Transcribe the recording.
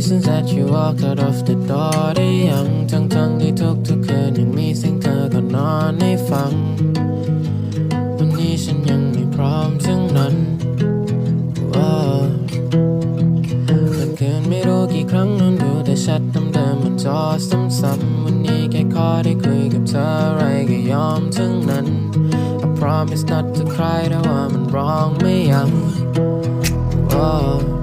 since that you walked out of the door ได้ยังทั้งทั้งที่ทุกทุกคืนยังมีเสียงเธอก็นนอนให้ฟัง วันนี้ฉันยังไม่พร้อมทั้งนั้นว้าวมันเนไม่รู้กี่ครั้งนอนดูแต่ชัดเดิมๆมันจอซ้ำๆวันนี้แค่ขอได้คุยกับเธออะไรก็ยอมทั้งนั้น I promise not to cry แต่ว่ามันร้องไม่ยังว้า